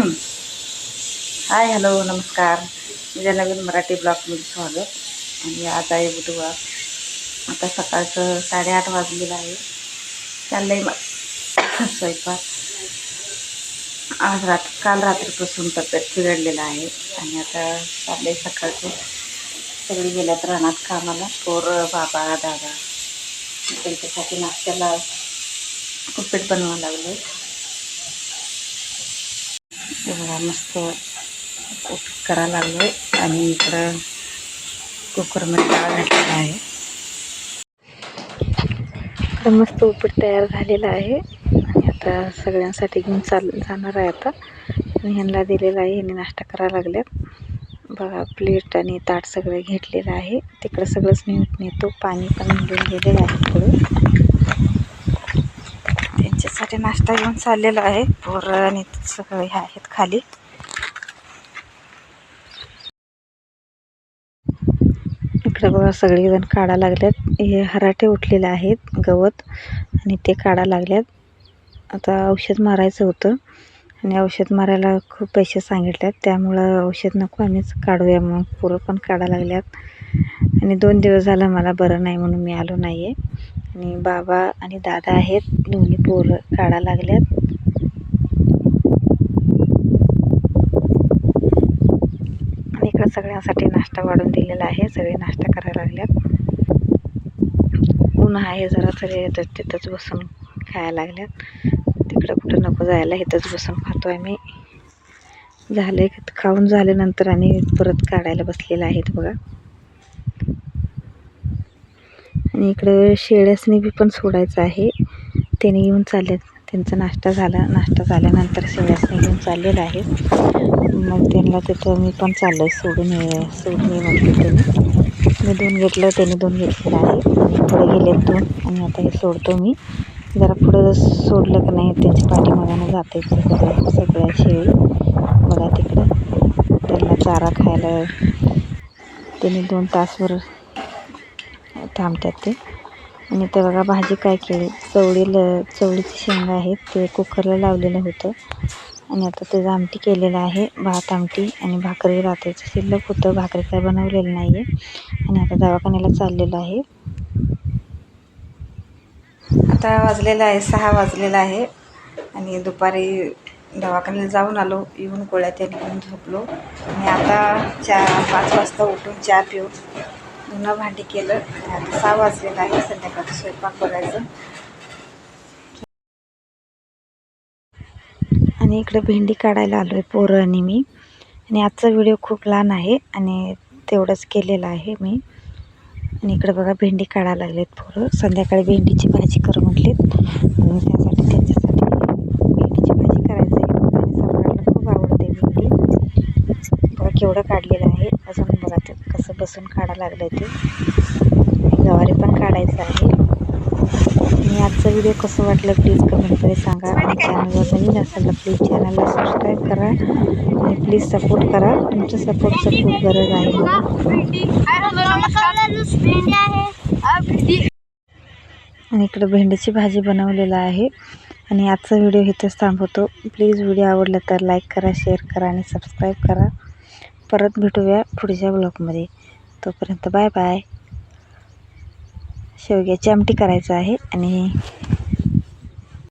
Hi hello नमस्कार. माझ्या नवीन मराठी ब्लॉगमध्ये स्वागत. आणि आज आहे बुधवार. आता सकाळचं साडेआठ वाजलेलं आहे. चाललंय मग स्वयंपाक. आज रात काल रात्रीपासून तब्येत बिघडलेलं आहे. आणि आता चाललंय सकाळचं. सगळी गेल्यात रानात कामाला. पोर बाबा दादा. त्यांच्यासाठी नाश्त्याला उपीट बनवावं लागलं. ते बघा मस्त उपीट करायला लागलो आणि इकडं कुकरमध्ये डाळ घातलेला आहे. इकडं मस्त उपीट तयार झालेलं आहे. आणि आता सगळ्यांसाठी घेऊन चाल जाणार आहे आता. आणि ह्यांना दिलेला आहे ह्यांनी नाश्ता करायला लागल्यात. बघा प्लेट आणि ताट सगळं घेतलेलं आहे. तिकडं सगळंच नीट नेतो. पाणी पण घेऊन गेलेलं आहे थोडं त्यांच्यासाठी नाश्ता घेऊन चाललेला आहे. पोरं आणि सगळे हे आहेत खाली. इकडे बघा सगळेजण काढा लागल्यात हे हराटे उठलेले आहेत गवत आणि ते काढा लागल्यात आता औषध मारायचं होतं. आणि औषध मारायला खूप पैसे सांगितल्यात त्यामुळं औषध नको आम्हीच काढूया मग. पोरं पण काढा लागल्यात. आणि दोन दिवस झालं मला बरं नाही म्हणून मी आलो नाही आहे आणि बाबा आणि दादा आहेत. दोन्ही पोरं काढा लागल्यात. आणि इकडं सगळ्यांसाठी नाश्ता वाढून दिलेला आहे. सगळे नाश्ता करायला लागल्यात. ऊन आहे जरा सगळे तिथंच बसून खायला लागल्यात. तिकडं कुठं नको जायला इथंच बसून खातो आहे मी. झाले खाऊन झाल्यानंतर आणि परत काढायला बसलेलं आहेत बघा. आणि इकडं शेळ्यासनी बी पण सोडायचं आहे. त्याने येऊन चालले. त्यांचा नाश्ता झाला. नाश्ता झाल्यानंतर शेळ्यासनी घेऊन चाललेलं आहे. मग त्यांना तिथं मी पण चाललं आहे सोडून ये सोडून ये म्हटलं त्यांनी. मी दोन घेतलं त्यांनी दोन घेतलेलं आहे. पुढे गेलेत दोन आणि आता हे सोडतो मी. जरा पुढं सोडलं की नाही त्यांच्या पाठीमागानं जाते सगळ्या सगळ्या शेळी. बघा तिकडं. त्यांना चारा खायला. त्यांनी दोन तासभर थांबतात ते. आणि ते बघा भाजी काय केली. चवळीला चवळीची शेंगा आहेत. ते कुकरला लावलेलं होतं. आणि आता त्याचं आमटी केलेलं आहे. भात आमटी आणि भाकरी. रात्रीचं शिल्लक होतं. भाकरी काय बनवलेलं नाही आहे आणि आता दवाखान्याला चाललेलं आहे. आता वाजलेलं आहे. सहा वाजलेला आहे. आणि दुपारी दवाखान्याला जाऊन आलो. येऊन गोळ्या त्या घेऊन झोपलो. आणि आता चहा पाच वाजता उठून चहा पिऊ धुणं भांडी केलं. आणि आता सहा वाजलेलं आहे. संध्याकाळचं स्वयंपाक करायचं. आणि इकडे भेंडी काढायला आलो आहे पोरं आणि मी. आणि आजचा व्हिडिओ खूप लहान आहे आणि तेवढंच केलेलं आहे मी. आणि इकडे बघा भेंडी काढायला लागलेत पोरं. संध्याकाळी भेंडीची भाजी करू म्हटलीत आणि त्यासाठी त्यांच्यासाठी भेंडीची भाजी करायची आहे आणि सम्राटला खूप आवडते भेंडी बघा काढलेलं आहे. अजून बघा ते कसं बसून काढायला लागलं ते. गवारी पण काढायचं आहे. आणि आजचा व्हिडिओ कसं वाटलं प्लीज कमेंटमध्ये सांगा. आणि चॅनलवर नवीन असेल तर प्लीज चॅनलला सबस्क्राईब करा. आणि प्लीज सपोर्ट करा. तुमच्या सपोर्टचं खूप गरज आहे. आणि इकडं भेंडीची भाजी बनवलेलं आहे. आणि आजचा व्हिडिओ इथेच थांबवतो. प्लीज व्हिडिओ आवडला तर लाईक करा शेअर करा आणि सबस्क्राईब करा. परत भेटूया पुढच्या ब्लॉगमध्ये तोपर्यंत बाय बाय शेवग्याची आमटी करायचं आहे आणि